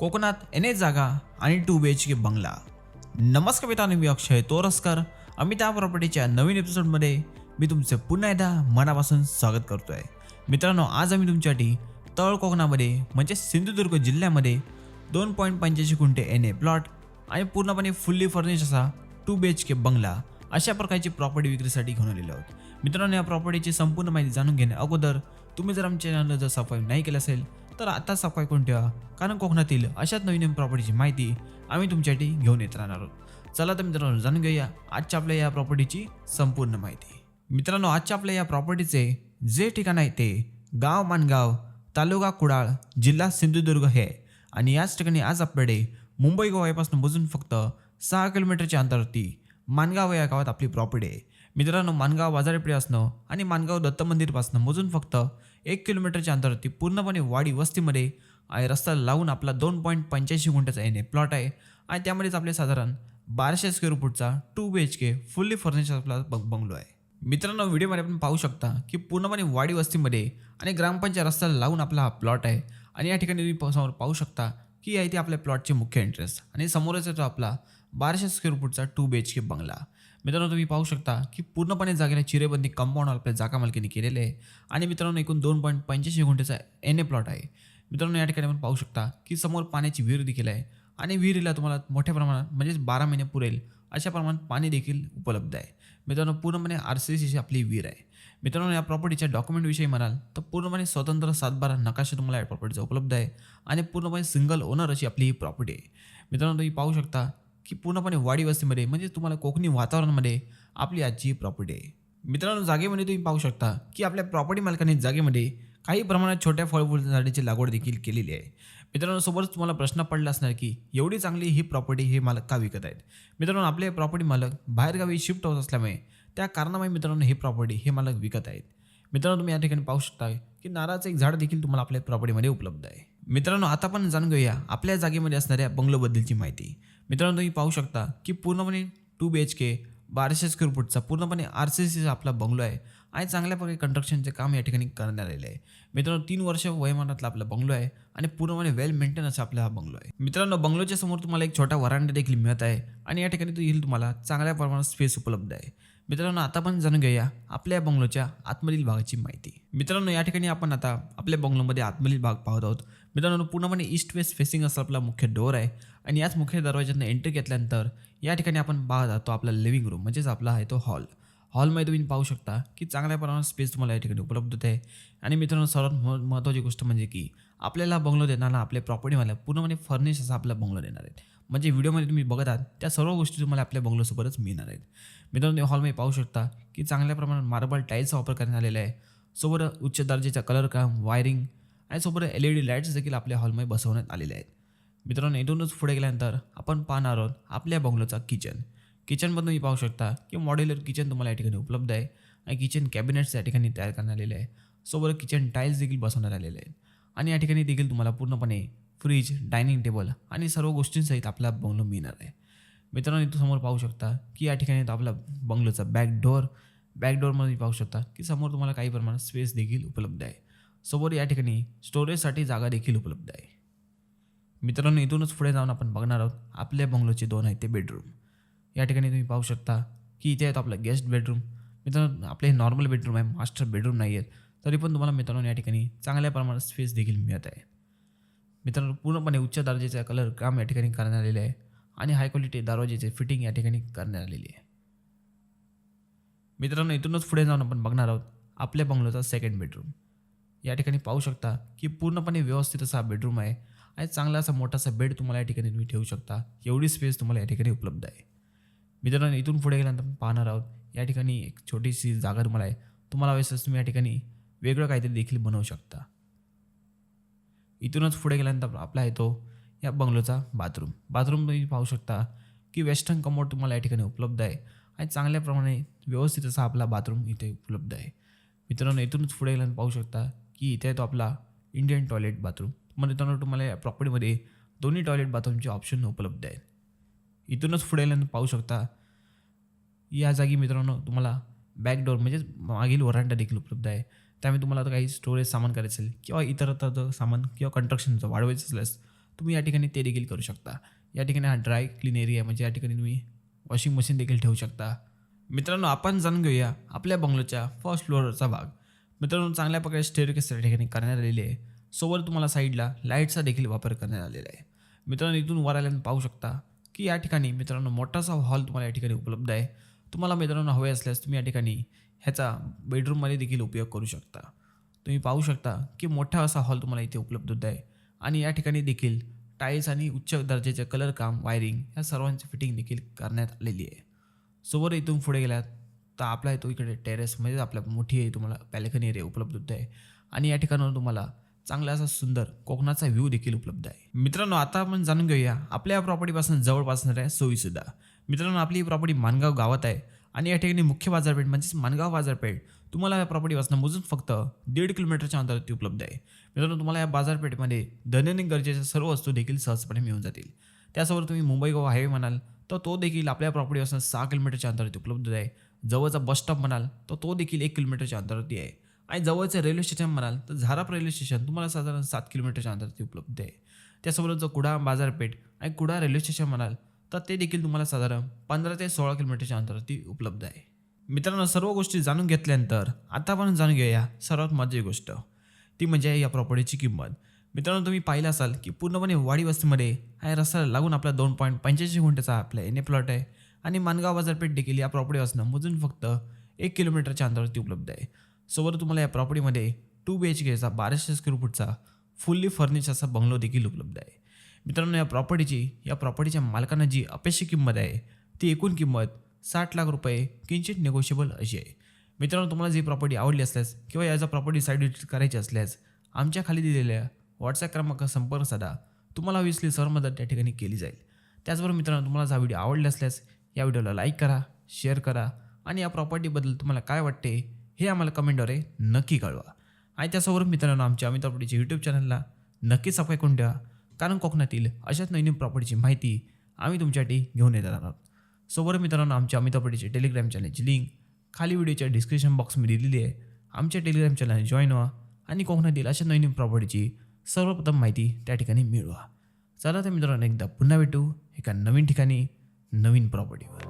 कोकणात N H जागा आणि टू बी एच के बंगला. नमस्कार मित्रांनो मी अक्षय तोरसकर. अमिता प्रॉपर्टीच्या नवीन एपिसोडमध्ये मी तुमचे पुन्हा एकदा मनापासून स्वागत करतो आहे मित्रांनो आज आम्ही तुमच्यासाठी तळ कोकणामध्ये म्हणजे सिंधुदुर्ग जिल्ह्यामध्ये दोन पॉईंट पंच्याऐंशी गुंठे एन ए प्लॉट आणि पूर्णपणे फुल्ली फर्निश असा टू बी एच के बंगला अशा प्रकारची प्रॉपर्टी विक्रीसाठी घेऊन आलेलो आहोत. मित्रांनो या प्रॉपर्टीची संपूर्ण माहिती जाणून घेण्या अगोदर तुम्ही जर आमच्या चॅनलला जर सबस्क्राईब नाही केलं असेल तर आता सबस्क्राईब करून ठेवा? कारण कोकणातील अशाच नवीन नवीन प्रॉपर्टीची माहिती आम्ही तुमच्यासाठी घेऊन येत राहणार आहोत. चला तर मित्रांनो जाणून घेऊया आजच्या आपल्या या प्रॉपर्टीची संपूर्ण माहिती. मित्रांनो आजच्या आपल्या या प्रॉपर्टीचे जे ठिकाण आहे ते गाव मानगाव तालुका कुडाळ जिल्हा सिंधुदुर्ग हे आणि याच ठिकाणी आज आपल्याकडे मुंबई गोव्यापासून बुजून फक्त सहा किलोमीटरच्या अंतरावरती मानगाव या गावात आपली प्रॉपर्टी आहे. मित्रांनो मानगाव बाजारपेठ आणि मानगाव दत्त मंदिरपासनं मोजून फक्त एक किलोमीटरच्या अंतरावरती पूर्णपणे वाडी वस्तीमध्ये आहे. रस्ता लावून आपला दोन पॉईंट पंच्याऐंशी गुंठ्याचा एन ए प्लॉट आहे. आणि त्यामध्येच आपले साधारण बाराशे square फूटचा two B H K fully furniture आपला बंग बंगलो आहे. मित्रांनो व्हिडिओमध्ये आपण पाहू शकता की पूर्णपणे वाडी वस्तीमध्ये आणि ग्रामपंचायत रस्त्याला लावून आपला हा प्लॉट आहे. आणि या ठिकाणी तुम्ही समोर पाहू शकता की आहे इथे आपल्या प्लॉटचे मुख्य इंटरेस्ट आणि समोरच येतो आपला बाराशे स्क्वेअर फूटचा टू बी एच के बंगला. मित्रांनो तुम्ही पाहू शकता की पूर्णपणे जागेला चिरेबंदी कंपाऊंड आपल्या जागा मालकीने केलेले आहे. आणि मित्रांनो एकूण दोन पॉईंट पंच्याऐंशी गुंठेचा एन ए प्लॉट आहे. मित्रांनो या ठिकाणी आपण पाहू शकता की समोर पाण्याची विहीर देखील आहे. आणि विहिरीला तुम्हाला मोठ्या प्रमाणात म्हणजेच बारा महिने पुरेल अशा प्रमाणात पाणी देखील उपलब्ध आहे. मित्रांनो पूर्णपणे आर सी सीची आपली विहीर आहे. मित्रांनो या प्रॉपर्टीच्या डॉक्युमेंटविषयी म्हणाल तर पूर्णपणे स्वतंत्र सातबारा नकाशा तुम्हाला या प्रॉपर्टीचा उपलब्ध आहे. आणि पूर्णपणे सिंगल ओनर अशी आपली ही प्रॉपर्टी आहे. मित्रांनो तुम्ही पाहू शकता की पूर्णपणे वाडी वस्तीमध्ये म्हणजे तुम्हाला कोकणी वातावरणामध्ये आपली आजची ही प्रॉपर्टी आहे. मित्रांनो जागेमध्ये तुम्ही पाहू शकता की आपल्या प्रॉपर्टी मालकाने जागेमध्ये काही प्रमाणात छोट्या फळफूल झाडाची लागवड देखील केलेली आहे. मित्रांनो सोबतच तुम्हाला प्रश्न पडला असणार की एवढी चांगली ही प्रॉपर्टी हे मालक का विकत आहेत? मित्रांनो आपले प्रॉपर्टी मालक बाहेरगावी शिफ्ट होत असल्यामुळे त्या कारणामुळे मित्रांनो ही प्रॉपर्टी हे मालक विकत आहेत. मित्रांनो तुम्ही या ठिकाणी पाहू शकता की नारळाचं एक झाड देखील तुम्हाला आपल्या प्रॉपर्टीमध्ये उपलब्ध आहे. मित्रांनो आता पण जाणून घेऊया आपल्या जागेमध्ये असणाऱ्या बंगलोबद्दलची माहिती. मित्रांनो तुम्ही पाहू शकता की पूर्णपणे टू बी एच के बाराशे स्क्वेअर फूटचा पूर्णपणे आर सी सीचा आपला बंगलो आहे आणि चांगल्या प्रकारे कंस्ट्रक्शनचे काम या ठिकाणी करण्यात आलेलं आहे. मित्रांनो तीन वर्ष वयमानातला आपला बंगलो आहे आणि पूर्णपणे वेल मेंटेन असा आपला हा बंगलो आहे. मित्रांनो बंगलोच्या समोर तुम्हाला एक छोटा वरांडा देखील मिळत आहे आणि या ठिकाणी देखील तुम्हाला चांगल्या प्रमाणात स्पेस उपलब्ध आहे. मित्रांनो आता आपण जाणून घेऊया आपल्या बंगलोच्या आतमधील भागाची माहिती. मित्रांनो या ठिकाणी आपण आता आपल्या बंगलोमध्ये आतमधील भाग पाहत आहोत. मित्रांनो पूर्णपणे ईस्ट वेस्ट फेसिंग असा आपला मुख्य डोअर आहे आणि याच मुख्य दरवाज्यातून एंट्री घेतल्यानंतर या ठिकाणी आपण पाहत आहोत आपला लिव्हिंग रूम म्हणजेच आपला आहे तो हॉल हॉलमध्ये तुम्ही पाहू शकता की चांगल्या प्रमाणात स्पेस तुम्हाला या ठिकाणी उपलब्ध आहे. आणि मित्रांनो सर्वात महत्त्वाची गोष्ट म्हणजे की आपल्याला बंगलो देणारा आपल्या प्रॉपर्टीवाला पूर्णपणे फर्निश असा आपला बंगलो देणार आहेत. म्हणजे व्हिडिओमध्ये तुम्ही बघत आहात त्या सर्व गोष्टी तुम्हाला आपल्या बंगलोसोबतच मिळणार आहेत. मित्रांनो तुम्ही हॉलमध्ये पाहू शकता की चांगल्या प्रमाणात मार्बल टाईल्सचा वापर करण्यात आलेला आहे. सोबत उच्च दर्जाचा कलर काम वायरिंग आणि सोबत एल ई डी लाईट्स देखील आपल्या हॉलमध्ये बसवण्यात आलेल्या आहेत. मित्रांनो इथूनच पुढे गेल्यानंतर आपण पाहणार आहोत आपल्या बंगलोचा किचन किचनमधून तुम्ही पाहू शकता की मॉड्युलर किचन तुम्हाला या ठिकाणी उपलब्ध आहे आणि किचन कॅबिनेट्स या ठिकाणी तयार करण्यात आलेले आहे. सोबत किचन टाईल्स देखील बसवण्यात आलेले आहेत. आणि या ठिकाणी देखील तुम्हाला पूर्णपणे फ्रीज डायनिंग टेबल आणि सर्व गोष्टींसहित आपला बंगलो मिळणार आहे. मित्रांनो इथं समोर पाहू शकता की या ठिकाणी तो आपला बंगलोचा बॅक डोअर बॅक डोअरमध्ये पाहू शकता की समोर तुम्हाला काही प्रमाणात स्पेस देखील उपलब्ध आहे. सोबत या ठिकाणी स्टोरेजसाठी जागा देखील उपलब्ध आहे. मित्रांनो इथूनच पुढे जाऊन आपण बघणार आहोत आपल्या बंगलोचे दोन आहेत ते बेडरूम या ठिकाणी तुम्ही पाहू शकता की इथे आहेत आपलं गेस्ट बेडरूम. मित्रांनो आपले हे नॉर्मल बेडरूम आहे मास्टर बेडरूम नाही आहेत. तरी पण तुम्हाला मित्रांनो या ठिकाणी चांगल्या प्रमाणात स्पेस देखील मिळत आहे. मित्रांनो पूर्णपणे उच्च दर्जाचा कलर काम या ठिकाणी करण्यात आलेले आहे आणि हाय क्वालिटी दरवाजेचे फिटिंग या ठिकाणी करण्यात आलेली आहे. मित्रांनो इथूनच पुढे जाऊन आपण बघणार आहोत आपल्या बंगलोचा सेकंड बेडरूम या ठिकाणी पाहू शकता की पूर्णपणे व्यवस्थित असा बेडरूम आहे आणि चांगला असा मोठासा बेड तुम्हाला या ठिकाणी तुम्ही ठेवू शकता. एवढी स्पेस तुम्हाला या ठिकाणी उपलब्ध आहे. मित्रांनो इथून पुढे गेल्यानंतर आपण पाहणार आहोत. या ठिकाणी एक छोटीशी जागा तुम्हाला आहे. तुम्हाला हवे तुम्ही या ठिकाणी वेगळं काहीतरी देखील बनवू शकता. इथूनच पुढे गेल्यानंतर आपला येतो या बंगलोचा बाथरूम. बाथरूम तुम्ही पाहू शकता की वेस्टर्न कमोड तुम्हाला या ठिकाणी उपलब्ध आहे आणि चांगल्या प्रमाणे व्यवस्थित असा आपला बाथरूम इथे उपलब्ध आहे. मित्रांनो इथूनच पुढे गेल्यानंतर पाहू शकता की इथे येतो आपला इंडियन टॉयलेट बाथरूम. मग मित्रांनो तुम्हाला या प्रॉपर्टीमध्ये दोन्ही टॉयलेट बाथरूमचे ऑप्शन उपलब्ध आहेत. इथूनच पुढे पाहू शकता. या जागी मित्रांनो तुम्हाला बॅकडोर म्हणजेच मागील वरांडा देखील उपलब्ध आहे. त्यामुळे तुम्हाला आता काही स्टोरेज सामान करायचं असेल किंवा इतर सामान किंवा कंस्ट्रक्शनचं वाढवायचं असल्यास तुम्ही या ठिकाणी ते देखील करू शकता. या ठिकाणी हा ड्राय क्लीन एरिया आहे म्हणजे या ठिकाणी तुम्ही वॉशिंग मशीन देखील ठेवू शकता. मित्रांनो आपण जाणून घेऊया आपल्या बंगलोच्या फर्स्ट फ्लोअरचा भाग. मित्रांनो चांगल्या प्रकारे स्टेअरकेस या ठिकाणी करण्यात आलेली आहे. सोबत तुम्हाला साईडला लाईटचा देखील वापर करण्यात आलेला आहे. मित्रांनो इथून वर आल्यानं पाहू शकता की या ठिकाणी मित्रांनो मोठासा हॉल तुम्हाला या ठिकाणी उपलब्ध आहे. तुम्हाला मित्रांनो हवे असल्यास तुम्ही या ठिकाणी ह्याचा बेडरूममध्ये देखील उपयोग करू शकता. तुम्ही पाहू शकता की मोठा असा हॉल तुम्हाला इथे उपलब्ध आहे. आणि या ठिकाणी देखील टाईल्स आणि उच्च दर्जाचे कलर काम वायरिंग या सर्वांची फिटिंग देखील करण्यात आलेली आहे. सोबत इथून पुढे गेलात तर आपला तो इकडे टेरेसमध्येच आपल्या मोठी आहे तुम्हाला बॅल्कनी एरिया उपलब्ध आहे. आणि या ठिकाणावर तुम्हाला चांगला असा सुंदर कोकणाचा व्ह्यू देखील उपलब्ध आहे. मित्रांनो आता आपण जाणून घेऊया आपल्या या प्रॉपर्टीपासून जवळपास आहे सोयीसुद्धा मित्रांनो आपली ही प्रॉपर्टी मानगाव गावात आहे आणि या ठिकाणी मुख्य बाजारपेठ म्हणजेच मानगाव बाजारपेठ तुम्हाला या प्रॉपर्टीपासून मोजून फक्त दीड किलोमीटरच्या अंतरावरती उपलब्ध आहे. मित्रांनो तुम्हाला या बाजारपेठेमध्ये दैनंदिन गरजेच्या सर्व वस्तू देखील सहजपणे मिळून जातील. त्यासोबत तुम्ही मुंबई गोवा हायवे म्हणाल तर तो देखील आपल्या प्रॉपर्टीपासून सहा किलोमीटरच्या अंतरावरती उपलब्ध आहे. जवळचा बस स्टॉप म्हणाल तर तो देखील एक किलोमीटरच्या अंतरावरती आहे. आणि जवळचं रेल्वे स्टेशन म्हणाल तर झाराप रेल्वे स्टेशन तुम्हाला साधारण सात किलोमीटरच्या अंतरावरती उपलब्ध आहे. त्यासोबत जर कुडा बाजारपेठ आणि कुडा रेल्वे स्टेशन म्हणाल तर ते देखील तुम्हाला साधारण पंधरा ते सोळा किलोमीटरच्या अंतरावरती उपलब्ध आहे. मित्रांनो सर्व गोष्टी जाणून घेतल्यानंतर आता आपण जाणून घेऊया सर्वात मजेची गोष्ट. ती म्हणजे या प्रॉपर्टीची किंमत. मित्रांनो तुम्ही पाहिलं असाल की पूर्णपणे वाडी वस्तीमध्ये हा रस्त्याला लागून आपला दोन पॉईंट पंच्याऐंशी गुंठ्याचा आपला एन ए प्लॉट आहे. आणि मानगाव बाजारपेठ देखील या प्रॉपर्टीपासून मोजून फक्त एक किलोमीटरच्या अंतरावरती उपलब्ध आहे. सोबत तुम्हाला या प्रॉपर्टीमध्ये टू बी एच केचा बाराशे स्क्वेअर फूटचा फुल्ली फर्निचर असा बंगलो देखील उपलब्ध आहे. मित्रांनो या प्रॉपर्टीची या प्रॉपर्टीच्या मालकांना जी अपेक्षित किंमत आहे ती एकूण किंमत साठ लाख रुपये किंचित निगोशिएबल अशी आहे. मित्रांनो तुम्हाला जी प्रॉपर्टी आवडली असल्यास किंवा याचा प्रॉपर्टी साईड विजिट करायची असल्यास आमच्या खाली दिलेल्या व्हॉट्सॲप क्रमांक संपर्क साधा. तुम्हाला हवी सर्व मदत त्या ठिकाणी केली जाईल. त्याचबरोबर मित्रांनो तुम्हाला हा व्हिडिओ आवडला असल्यास या व्हिडिओला लाईक करा शेअर करा आणि या प्रॉपर्टीबद्दल तुम्हाला काय वाटते हे आम्हाला कमेंटद्वारे नक्की कळवा. आणि त्यासोबत मित्रांनो आमच्या अमित प्रॉपर्टीच्या यूट्यूब चॅनलला नक्की सबस्क्राईब करून ठेवा. कारण कोकणातील अशाच नवीन प्रॉपर्टीची माहिती आम्ही तुमच्यासाठी घेऊन येत आहोत सोबत मित्रांनो आमच्या अमित प्रॉपर्टीचे टेलिग्राम चॅनलची लिंक खाली व्हिडिओच्या डिस्क्रिप्शन बॉक्समध्ये दिलेली आहे. आमच्या टेलिग्राम चॅनलने जॉईन व्हा आणि कोकणातील अशा नवीन प्रॉपर्टीची सर्वप्रथम माहिती त्या ठिकाणी मिळवा. चला तर मित्रांनो एकदा पुन्हा भेटू एका नवीन ठिकाणी नवीन प्रॉपर्टीवर